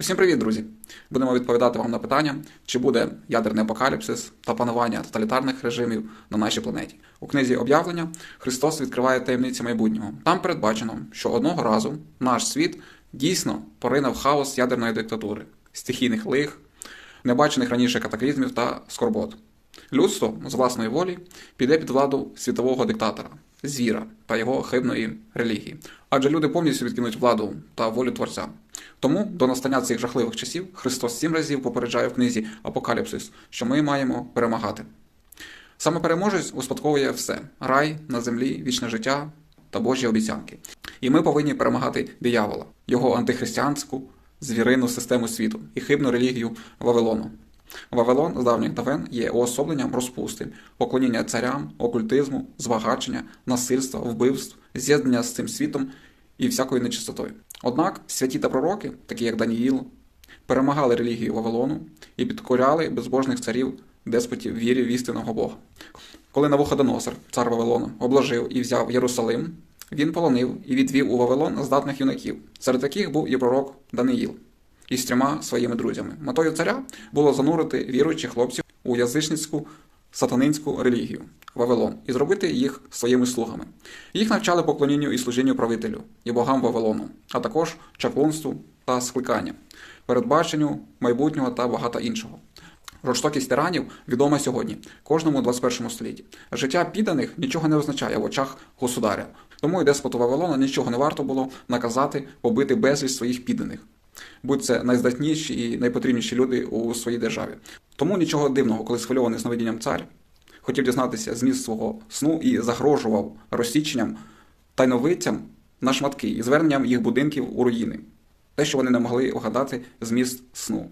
Всім привіт, друзі! Будемо відповідати вам на питання, чи буде ядерний апокаліпсис та панування тоталітарних режимів на нашій планеті. У книзі об'явлення Христос відкриває таємниці майбутнього. Там передбачено, що одного разу наш світ дійсно порине в хаос ядерної диктатури, стихійних лих, небачених раніше катаклізмів та скорбот. Людство з власної волі піде під владу світового диктатора, звіра та його хибної релігії. Адже люди повністю відкинуть владу та волю Творця. Тому до настання цих жахливих часів Христос сім разів попереджає в книзі Апокаліпсис, що ми маємо перемагати. Саме переможець успадковує все: рай на землі, вічне життя та Божі обіцянки. І ми повинні перемагати диявола, його антихристиянську, звірину систему світу і хибну релігію Вавилону. Вавилон з давніх давен є уособленням розпусти, поклоніння царям, окультизму, збагачення, насильства, вбивств, з'єднання з цим світом і всякою нечистотою. Однак святі та пророки, такі як Даніїл, перемагали релігію Вавилону і підкоряли безбожних царів деспотів вірі в істинного Бога. Коли Навуходоносор, цар Вавилону, обложив і взяв Єрусалим, він полонив і відвів у Вавилон здатних юнаків. Серед таких був і пророк Даниїл із трьома своїми друзями. Метою царя було занурити віруючих хлопців у язичницьку сатанинську релігію Вавилон і зробити їх своїми слугами. Їх навчали поклонінню і служінню правителю і богам Вавилону, а також чаклунству та скликанню, передбаченню майбутнього та багато іншого. Жорстокість тиранів відома сьогодні, кожному 21 столітті. Життя підданих нічого не означає в очах государя. Тому і деспоту Вавилона нічого не варто було наказати побити безліч своїх підданих. Будь це найздатніші і найпотрібніші люди у своїй державі. Тому нічого дивного, коли схвильований сновидінням цар хотів дізнатися зміст свого сну і загрожував розсіченням тайновицям на шматки і зверненням їх будинків у руїни. Те, що вони не могли вгадати зміст сну.